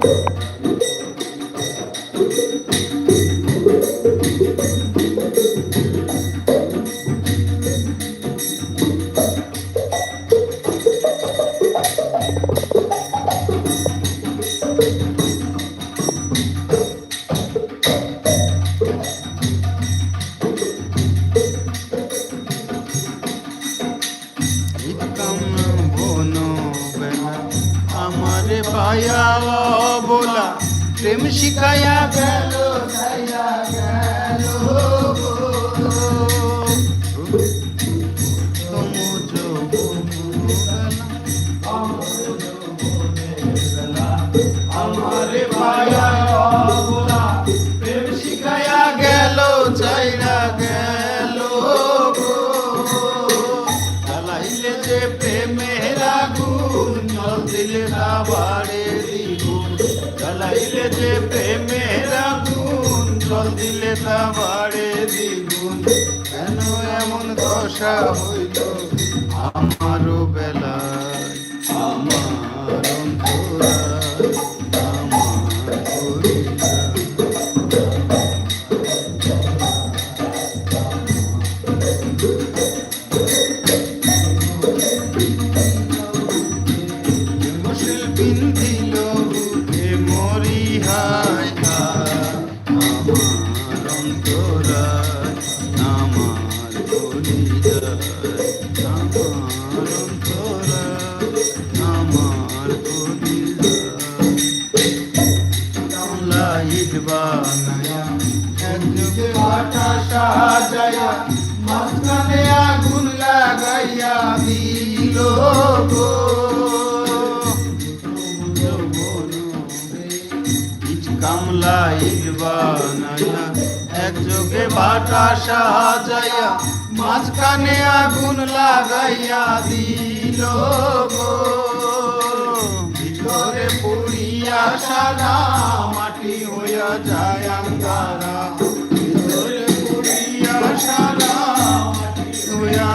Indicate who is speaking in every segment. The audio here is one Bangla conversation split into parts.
Speaker 1: Thank you. আমারে পায়া বলা প্রেম শিখায়া গেল জ্বালাইলে যে প্রেমের আগুন জল দিলে না বাড়ে দ্বিগুণ। জ্বালাইলে যে প্রেমের আগুন জল বাড়ে দ্বিগুণ। কেন এমন দশা হইল? আমারও বেলায়, আমার do বানায়া এক যোগে ভাটা সাজায়া মাঝখানে আগুন লাগাইয়া দিল গো। ভিতরে পুড়িয়া সারা মাটি হইয়া যায় আঙ্গারা ভিতরে পুড়িয়া সারা মাটি হইয়া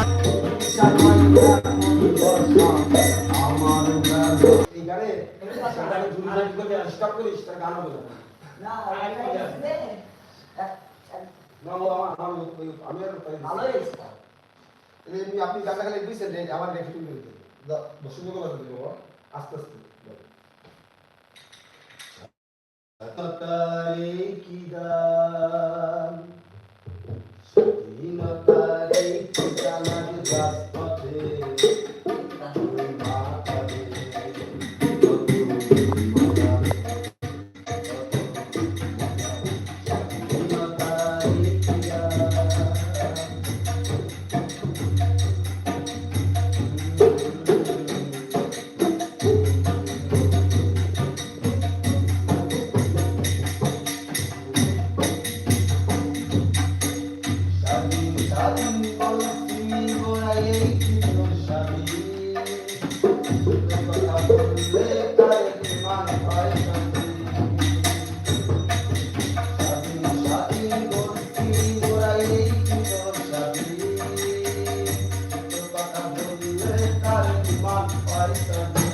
Speaker 2: এই গানে স্টপ করিস তার আপনি গানটা খালি দিয়েছেন আমার রেফিং করতে বসুন কথা দিব আস্তে আস্তে কি গান? স্বাধীনতারে কি গান মান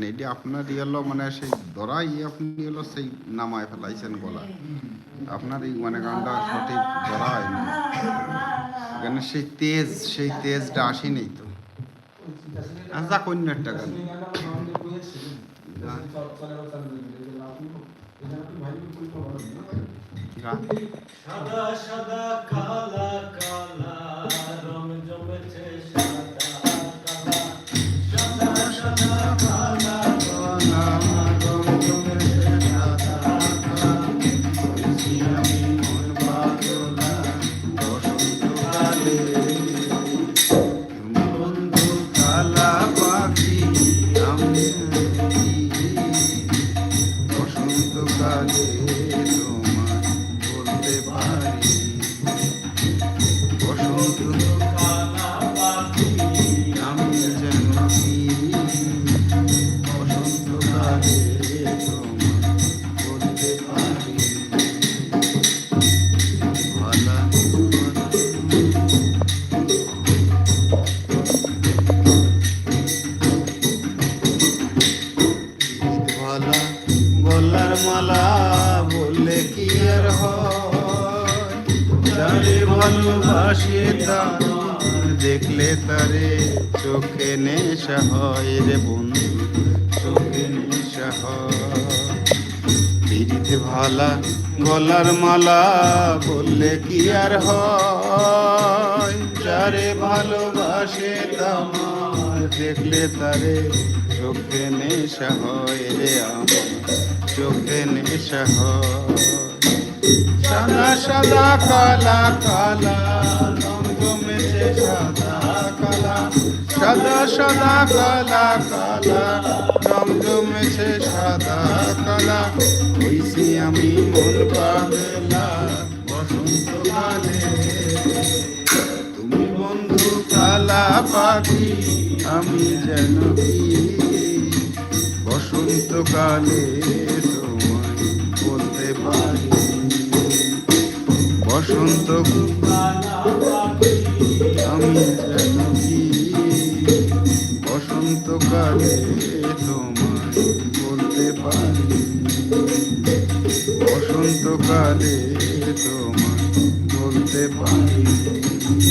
Speaker 1: নেই এটি আপনার হলো মানে সেই ধরাই আপনি হলো সেই নামায় ফেলাইছেন গলা। আপনার এই মানে গানটা সঠিক ধরা হয়নি এখানে সেই তেজ, সেই তেজটা আসেনি তো। আচ্ছা অন্য টাকা
Speaker 3: সাদা সাদা, কালা কালা, রং জমেছে সাদা।
Speaker 1: তার দেখলে তারে চোখে নেশা হয় রে বন্ধু, চোখে নেশা হয়। ভালা গলার মালা বললে কি আর যারে ভালোবাসে তামার দেখলে তারে চোখে নেশা হয় রে আমার, চোখে নেশা হয়। সাদা সাদা কালা কালা রং জমেছে সাদা, কালা, সাদা সাদা কালা কালা রং জমেছে সাদা, কালা। হইছি আমি মন পাগলা বসন্তকালে তুমি বন্ধু কালা পাখি, আমি যেন বসন্তকালে বসন্ত আমি যেন কি বসন্তকালে তোমায় বলতে পারি। বসন্তকালে তোমায় বলতে পারি।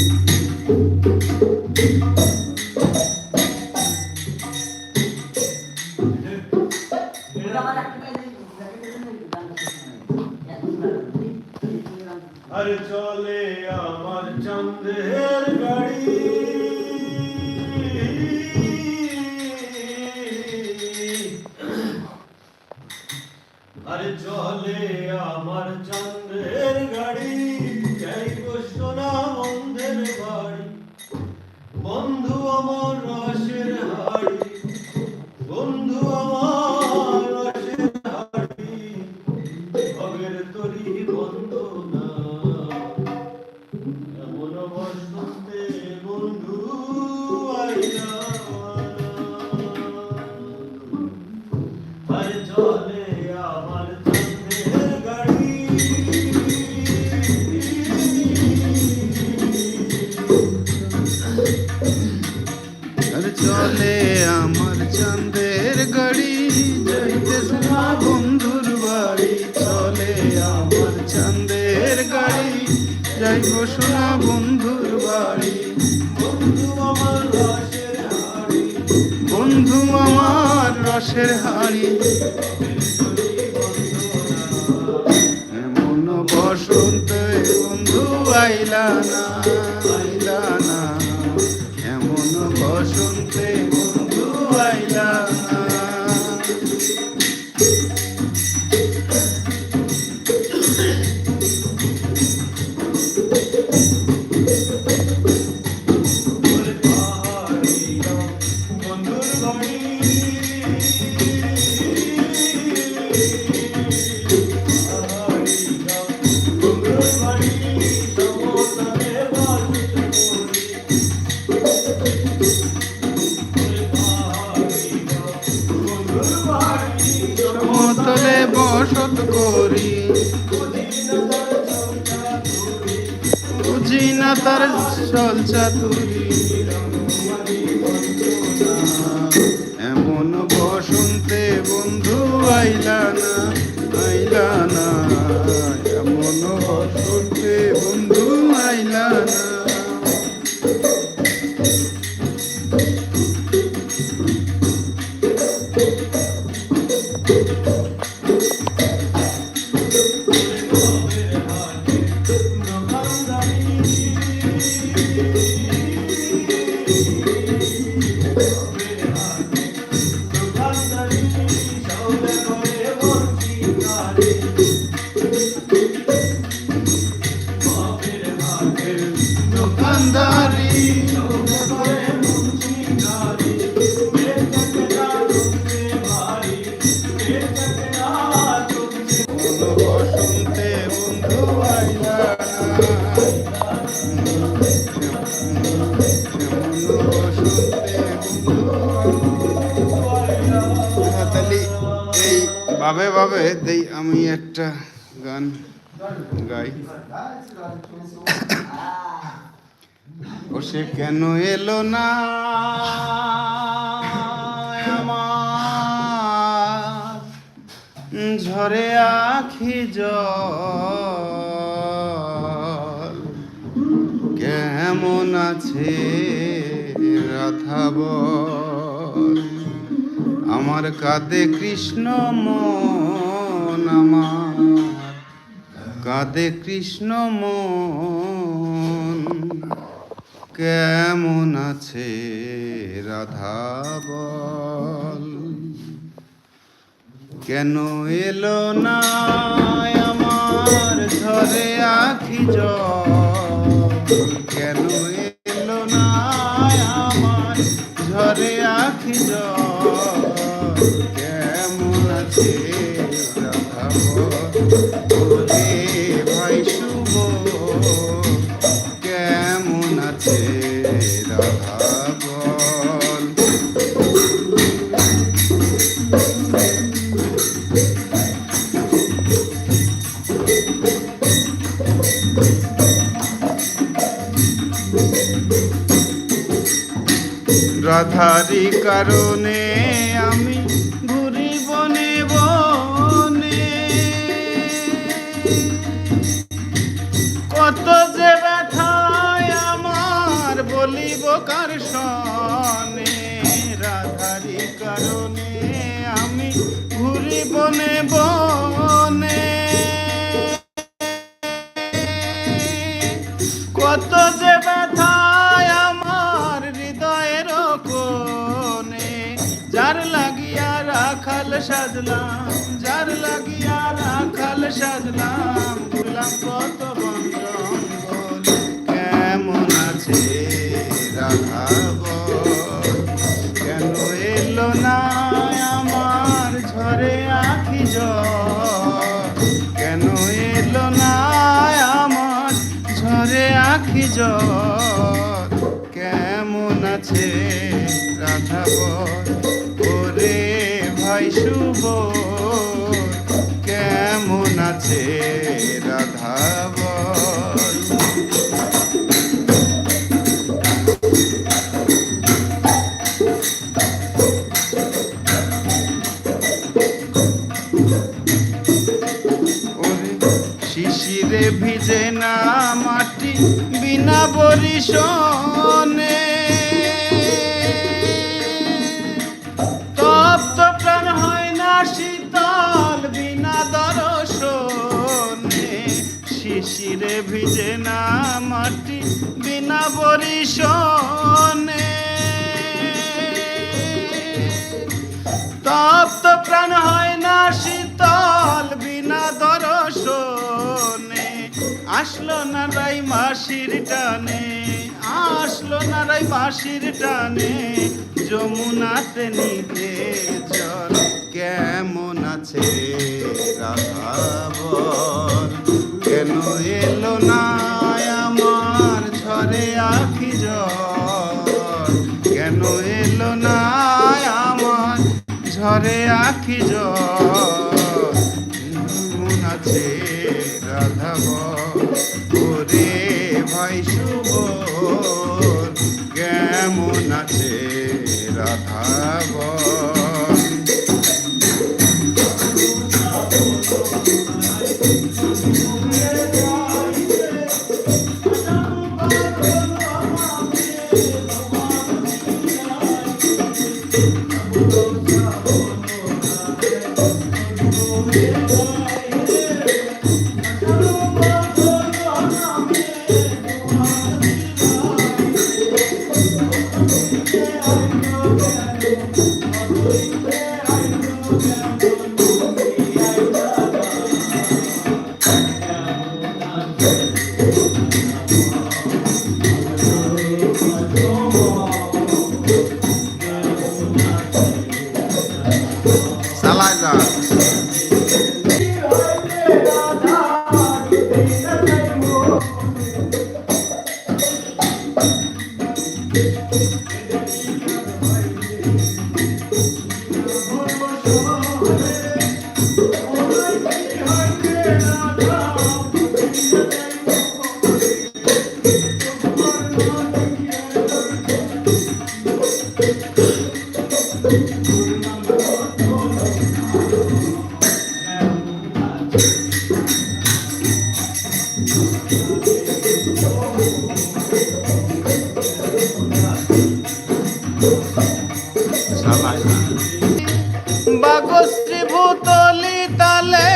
Speaker 3: এমন আইলা
Speaker 1: না কেমন বসন্তে বুঝি না তার চল চাতুরি। দেই, আমি একটা গান গাই। ও সে কেন এলো না? আমার ঝরে আখি জল। কেমন আছে রাধা বল? আমার কাঁদে কৃষ্ণ মন। আমার কাঁদে কৃষ্ণ মন। কেমন আছে রাধা বল? কেন এলো না আমার ঝরে আখি জল? কেন কারো সাজলাম, যার লাগিয়া রাখাল সাজলাম। গুলাম কত বন্ধন কেমন আছে রাধা বল? কেন এলো না আমার ঝরে আখি কেন এলো না আমার ঝরে আখি কেমন আছে রাধা বল? ওরে ভাই শুভ। কেমন আছে? আসলো না রাই মাসির টানে, আসলো না রাই মাসির টানে, যমুনাতে নিতে জল কেমন আছে কেন এলো না আমার ঝরে আখি জল? কেন এলো না আমার ঝরে আখি জল? ভাই শুভ কেমন আছে পুতলি তালে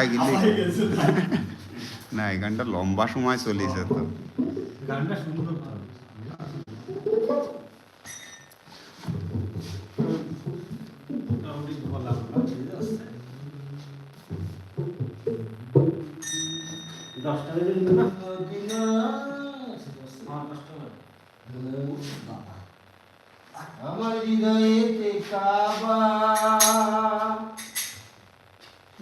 Speaker 1: গায়ে গিলি না এই গানটা লম্বা সময় চলেছে তো।
Speaker 3: গানটা সুন্দর দশটা বেজে দিল না
Speaker 2: আমার হৃদয়েতে কাবা।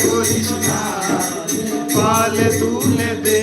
Speaker 1: కృష్ణ పాలె తూలె దే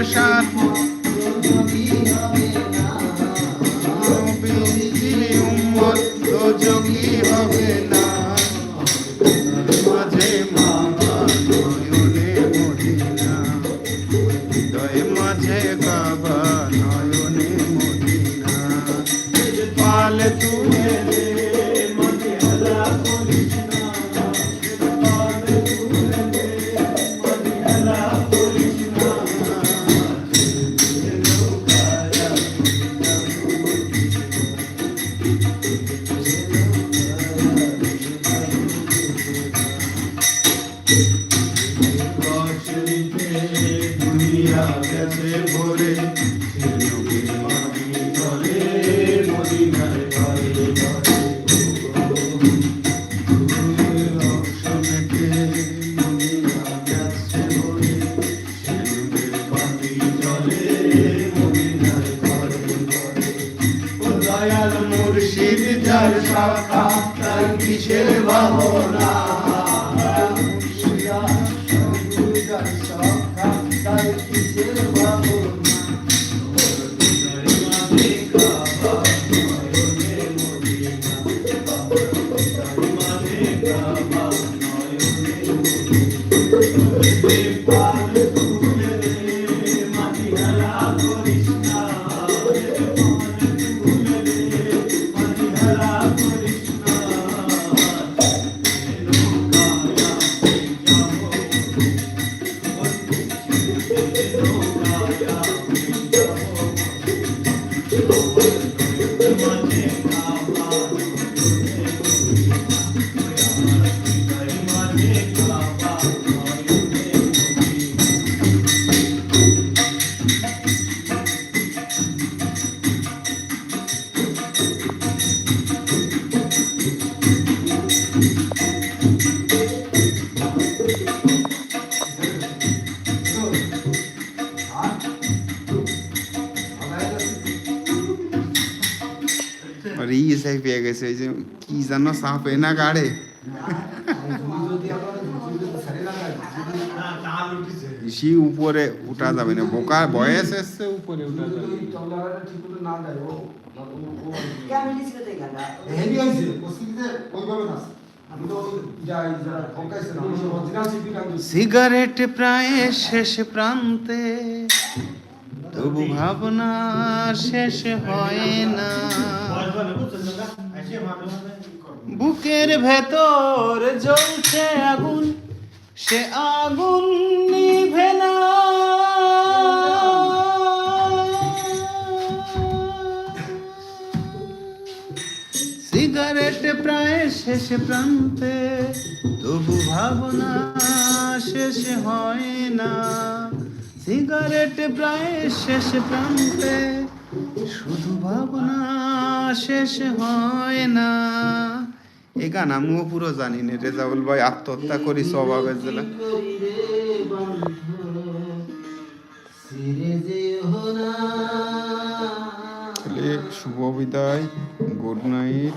Speaker 1: আশা Thank you. গেছে ওই যে কি জানো সাপে না গাড়ে? সি উপরে উঠা যাবে না বোকা বয়স এসছে উপরে উঠা যাবে। সিগারেট প্রায় শেষ প্রান্তে। তবু ভাবনা শেষ হয় না। বুকের ভেতর জ্বলছে আগুন, সে আগুন নিভে না। সিগারেট প্রায় শেষ প্রান্তে, তবু ভাবনা শেষ হয় না। সিগারেট প্রায় শেষ প্রান্তে। শুধু ভাবনা শেষ হয় না। এই গান আমিও পুরো জানি না, রেজাউল ভাই আত্মহত্যা করি স্বভাবের জেলা। শুভ বিদায় গুড নাইট